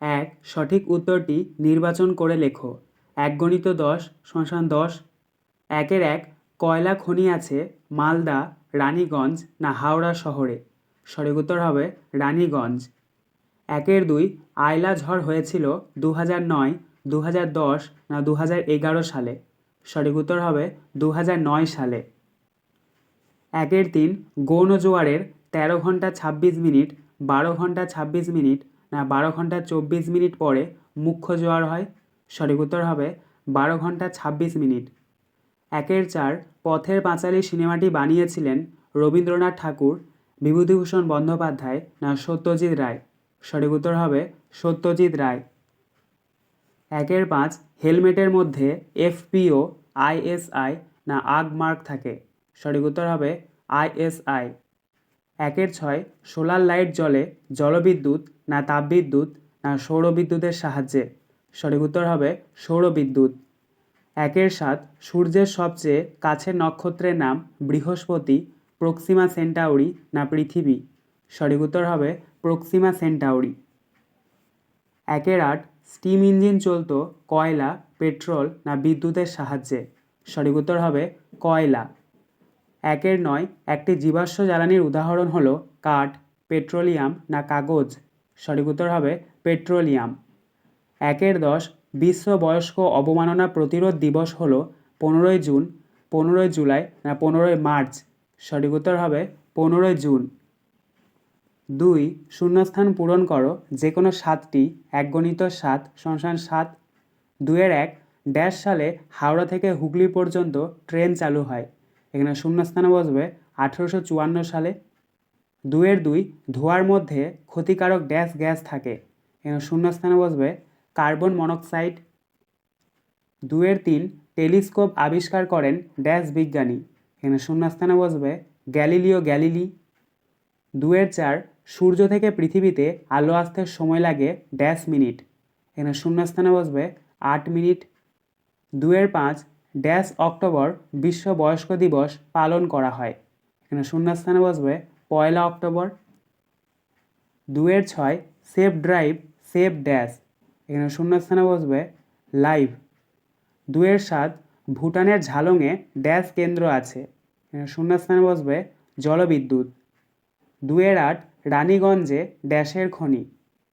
এক, সঠিক উত্তরটি নির্বাচন করে লেখো। এক গণিত দশ, শ্মশান দশ। একের এক, কয়লা খনি আছে মালদা, রানীগঞ্জ না হাওড়া শহরে? সঠিক উত্তর হবে রানীগঞ্জ। একের দুই, আয়লা ঝড় হয়েছিল দু হাজার নয় দু হাজার দশ না দু হাজার এগারো সালে? সঠিক উত্তর হবে দু হাজার নয় সালে। একের তিন, গৌণ জোয়ারের তেরো ঘণ্টা ছাব্বিশ মিনিট, বারো ঘণ্টা ছাব্বিশ মিনিট বারো ঘণ্টা চব্বিশ মিনিট পরে মুখ্য জোয়ার হয়। সঠিক উত্তর হবে বারো ঘণ্টা ছাব্বিশ মিনিট। একের চার পথের পাঁচালী সিনেমাটি বানিয়েছিলেন রবীন্দ্রনাথ ঠাকুর, বিভূতিভূষণ বন্দ্যোপাধ্যায় না সত্যজিৎ রায়? সঠিক উত্তর হবে সত্যজিৎ রায়। একের পাঁচ হেলমেটের মধ্যে এফপিও, আইএসআই না আগ মার্ক থাকে? সঠিক উত্তর হবে আইএসআই। একের ছয় সোলার লাইট জ্বলে জলবিদ্যুৎ, না তাপবিদ্যুৎ, না সৌরবিদ্যুতের সাহায্যে। সঠিক উত্তর হবে সৌরবিদ্যুৎ। একের সাত সূর্যের সবচেয়ে কাছের নক্ষত্রের নাম বৃহস্পতি, প্রক্সিমা সেন্টাউরি, না পৃথিবী। সঠিক উত্তর হবে প্রক্সিমা সেন্টাউরি। একের আট স্টিম ইঞ্জিন চলত কয়লা, পেট্রোল, না বিদ্যুতের সাহায্যে। সঠিক উত্তর হবে কয়লা। একের নয়, একটি জীবাশ্ম জ্বালানির উদাহরণ হলো কাঠ, পেট্রোলিয়াম না কাগজ। সঠিক উত্তর হবে পেট্রোলিয়াম। একের দশ বিশ্ব বয়স্ক অবমাননা প্রতিরোধ দিবস হলো পনেরোই জুন, পনেরোই জুলাই না পনেরোই মার্চ। সঠিক উত্তর হবে পনেরোই জুন। দুই, শূন্যস্থান পূরণ করো যে কোনো সাতটি এক গণিত সাত, সংসান সাত। দুয়ের এক ড্যাশ সালে হাওড়া থেকে হুগলি পর্যন্ত ট্রেন চালু হয়। এখানে শূন্যস্থানে বসবে আঠেরোশো চুয়ান্ন সালে। দুয়ের দুই, ধোঁয়ার মধ্যে ক্ষতিকারক ড্যাশ গ্যাস থাকে। এখানে শূন্যস্থানে বসবে কার্বন মনোক্সাইড। দুয়ের তিন, টেলিস্কোপ আবিষ্কার করেন ড্যাশ বিজ্ঞানী। এখানে শূন্যস্থানে বসবে গ্যালিলিও গ্যালিলি। দুয়ের চার, সূর্য থেকে পৃথিবীতে আলো আসতে সময় লাগে ড্যাশ মিনিট। এখানে শূন্যস্থানে বসবে আট মিনিট। দুয়ের পাঁচ ড্যাশ অক্টোবর বিশ্ব বয়স্ক দিবস পালন করা হয়। এখানে শূন্যস্থানে বসবে পয়লা অক্টোবর। দুয়ের ছয়, সেফ ড্রাইভ, সেফ ড্যাশ। এখানে শূন্যস্থানে বসবে লাইভ। দুয়ের সাত, ভুটানের ঝালংয়ে ড্যাশ কেন্দ্র আছে। এখানে শূন্যস্থানে বসবে জলবিদ্যুৎ। দুয়ের আট, রানীগঞ্জে ড্যাশের খনি।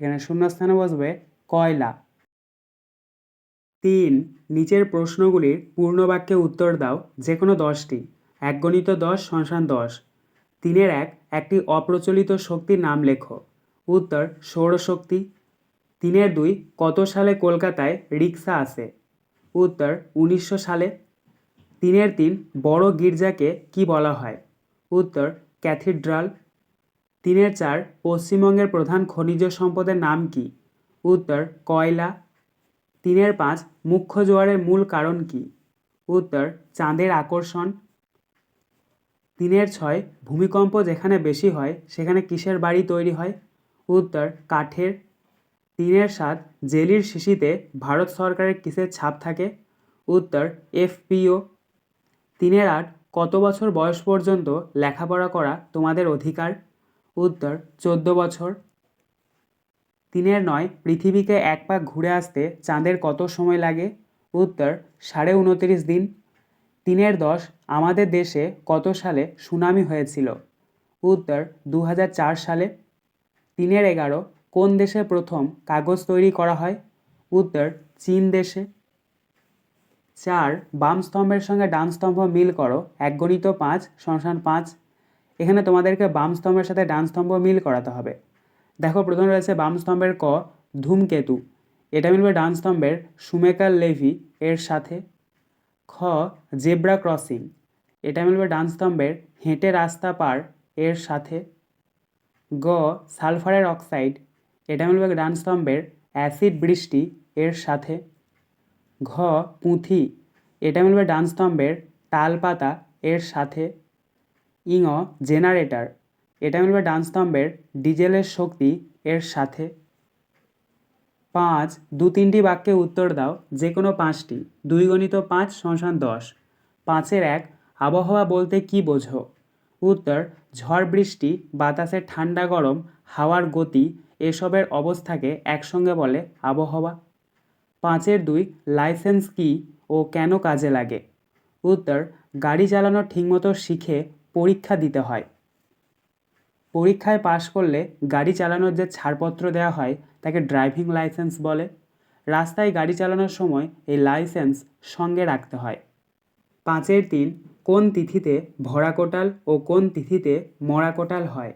এখানে শূন্যস্থানে বসবে কয়লা। তিন, নিচের প্রশ্নগুলির পূর্ণ বাক্যে উত্তর দাও যে কোনো দশটি। এক গণিত দশ সংসান দশ। তিনের এক, একটি অপ্রচলিত শক্তির নাম লেখো। উত্তর সৌরশক্তি তিনের দুই, কত সালে কলকাতায় রিক্সা আসে উত্তর, উনিশশো সালে। তিনের তিন, বড় গির্জাকে কি বলা হয়? উত্তর, ক্যাথিড্রাল। তিনের চার, পশ্চিমবঙ্গের প্রধান খনিজ সম্পদের নাম কি? উত্তর, কয়লা। তিনের পাঁচ মুখ্য জোয়ারের মূল কারণ কি? উত্তর, চাঁদের আকর্ষণ। তিনের ছয়, ভূমিকম্প যেখানে বেশি হয়, সেখানে কিসের বাড়ি তৈরি হয়? উত্তর, কাঠের। তিনের সাত, জেলির শিশিতে ভারত সরকারের কিসের ছাপ থাকে? উত্তর, এফপিও। তিনের আট, কত বছর বয়স পর্যন্ত লেখাপড়া করা তোমাদের অধিকার? উত্তর, চোদ্দ বছর। তিনের নয়, পৃথিবীকে এক পাক ঘুরে আসতে চাঁদের কত সময় লাগে? উত্তর, সাড়ে উনত্রিশ দিন। তিনের দশ, আমাদের দেশে কত সালে সুনামি হয়েছিল? উত্তর দু সালে। তিনের এগারো, কোন দেশে প্রথম কাগজ তৈরি করা হয়? উত্তর, চীন দেশে। চার, বাম স্তম্ভের সঙ্গে ডান স্তম্ভ মিল করো এক গণিত পাঁচ শ্মশান পাঁচ। এখানে তোমাদেরকে বাম স্তম্ভের সাথে ডান স্তম্ভ মিল করাতে হবে। দেখো প্রথমে রয়েছে বাম স্তম্ভের ক, ধূমকেতু। এটা মিলবে ডান স্তম্ভের সুমেকার লেভি এর সাথে। খ, জেব্রা ক্রসিং। এটা মিলবে ডান স্তম্ভের হেঁটে রাস্তা পার এর সাথে। গ, সালফারের অক্সাইড। এটা মিলবে ডান স্তম্ভের অ্যাসিড বৃষ্টি এর সাথে। ঘ, পুঁথি। এটা মিলবে ডান স্তম্ভের তাল পাতা এর সাথে। ইঙ, জেনারেটর। এটা মিলবে ডান স্তম্ভের ডিজেলের শক্তি এর সাথে। পাঁচ, দু তিনটি বাক্যে উত্তর দাও যে কোনো পাঁচটি। দুই গণিত পাঁচ সমান দশ। পাঁচের এক, আবহাওয়া বলতে কি বোঝো? উত্তর, ঝড় বৃষ্টি বাতাসের ঠান্ডা গরম, হাওয়ার গতি, এসবের অবস্থাকে একসঙ্গে বলে আবহাওয়া। পাঁচের দুই, লাইসেন্স কি ও কেন কাজে লাগে? উত্তর, গাড়ি চালানো ঠিকমতো শিখে পরীক্ষা দিতে হয়। পরীক্ষায় পাশ করলে গাড়ি চালানোর যে ছাড়পত্র দেওয়া হয়, তাকে ড্রাইভিং লাইসেন্স বলে। রাস্তায় গাড়ি চালানোর সময় এই লাইসেন্স সঙ্গে রাখতে হয়। পাঁচের তিন, কোন তিথিতে ভরা কোটাল ও কোন তিথিতে মরা কোটাল হয়?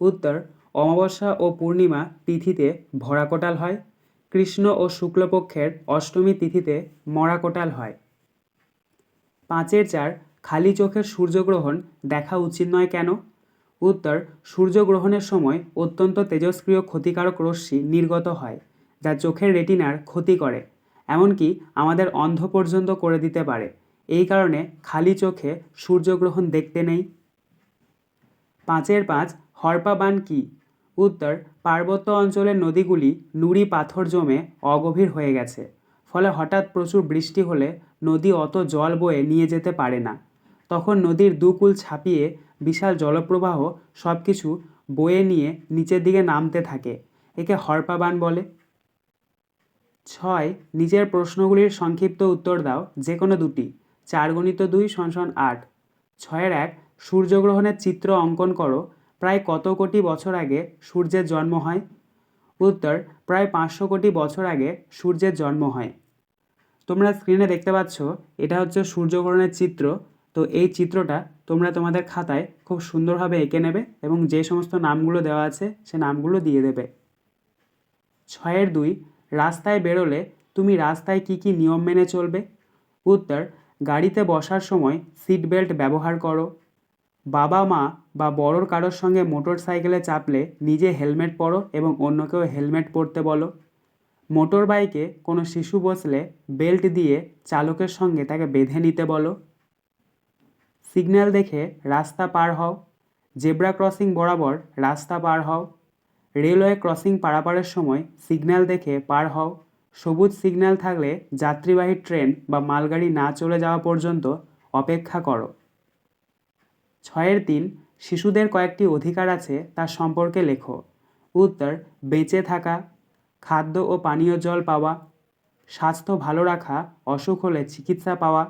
উত্তর, অমাবস্যা ও পূর্ণিমা তিথিতে ভরা কোটাল হয়। কৃষ্ণ ও শুক্লপক্ষের অষ্টমী তিথিতে মরা কোটাল হয়। পাঁচের চার, খালি চোখের সূর্যগ্রহণ দেখা উচিত নয় কেন? উত্তর, সূর্যগ্রহণের সময় অত্যন্ত তেজস্ক্রিয় ক্ষতিকারক রশ্মি নির্গত হয়, যা চোখের রেটিনার ক্ষতি করে, এমনকি আমাদের অন্ধ পর্যন্ত করে দিতে পারে। এই কারণে খালি চোখে সূর্যগ্রহণ দেখতে নেই। পাঁচের পাঁচ, হরপা বান কি? উত্তর, পার্বত্য অঞ্চলের নদীগুলি নুড়ি পাথর জমে অগভীর হয়ে গেছে, ফলে হঠাৎ প্রচুর বৃষ্টি হলে নদী অত জল বয়ে নিয়ে যেতে পারে না। তখন নদীর দুকুল ছাপিয়ে বিশাল জলপ্রবাহ সব কিছু বয়ে নিয়ে নিচের দিকে নামতে থাকে। একে হরপাবান বলে। ছয়, নিজের প্রশ্নগুলির সংক্ষিপ্ত উত্তর দাও যে কোনো দুটি। চার গণিত দুই সনসন আট। ছয়ের এক, সূর্যগ্রহণের চিত্র অঙ্কন করো, প্রায় কত কোটি বছর আগে সূর্যের জন্ম হয়? উত্তর, প্রায় পাঁচশো কোটি বছর আগে সূর্যের জন্ম হয়। তোমরা স্ক্রিনে দেখতে পাচ্ছ, এটা হচ্ছে সূর্যগ্রহণের চিত্র তো এই চিত্রটা তোমরা তোমাদের খাতায় খুব সুন্দরভাবে এঁকে নেবে এবং যে সমস্ত নামগুলো দেওয়া আছে সে নামগুলো দিয়ে দেবে। ছয়ের দুই, রাস্তায় বেরোলে তুমি রাস্তায় কি কি নিয়ম মেনে চলবে? উত্তর, গাড়িতে বসার সময় সিট বেল্ট ব্যবহার করো। বাবা মা বা বড়োর কারোর সঙ্গে মোটর সাইকেলে চাপলে নিজে হেলমেট পরো এবং অন্যকেও হেলমেট পরতে বলো। মোটর বাইকে কোনো শিশু বসলে বেল্ট দিয়ে চালকের সঙ্গে তাকে বেঁধে নিতে বলো। সিগন্যাল দেখে রাস্তা পার হও, জেব্রা ক্রসিং বরাবর রাস্তা পার হও, রেলওয়ে ক্রসিং পারাপারের সময় সিগন্যাল দেখে পার হও, সবুজ সিগন্যাল থাকলে যাত্রীবাহী ট্রেন বা মালগাড়ি না চলে যাওয়া পর্যন্ত অপেক্ষা করো। ছয়ের তিন, শিশুদের কয়েকটি অধিকার আছে তার সম্পর্কে লেখো। উত্তর, বেঁচে থাকা, খাদ্য ও পানীয় জল পাওয়া, স্বাস্থ্য ভালো রাখা, অসুখ হলে চিকিৎসা পাওয়া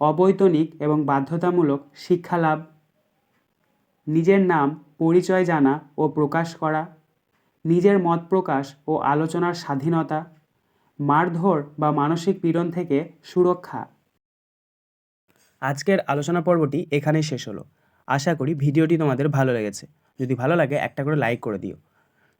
অবৈতনিক এবং বাধ্যতামূলক শিক্ষা লাভ, নিজের নাম পরিচয় জানা ও প্রকাশ করা, নিজের মত প্রকাশ ও আলোচনার স্বাধীনতা, মারধর বা মানসিক পীড়ন থেকে সুরক্ষা। আজকের আলোচনা পর্বটি এখানেই শেষ হলো। আশা করি ভিডিওটি তোমাদের ভালো লেগেছে। যদি ভালো লাগে একটা করে লাইক করে দিও।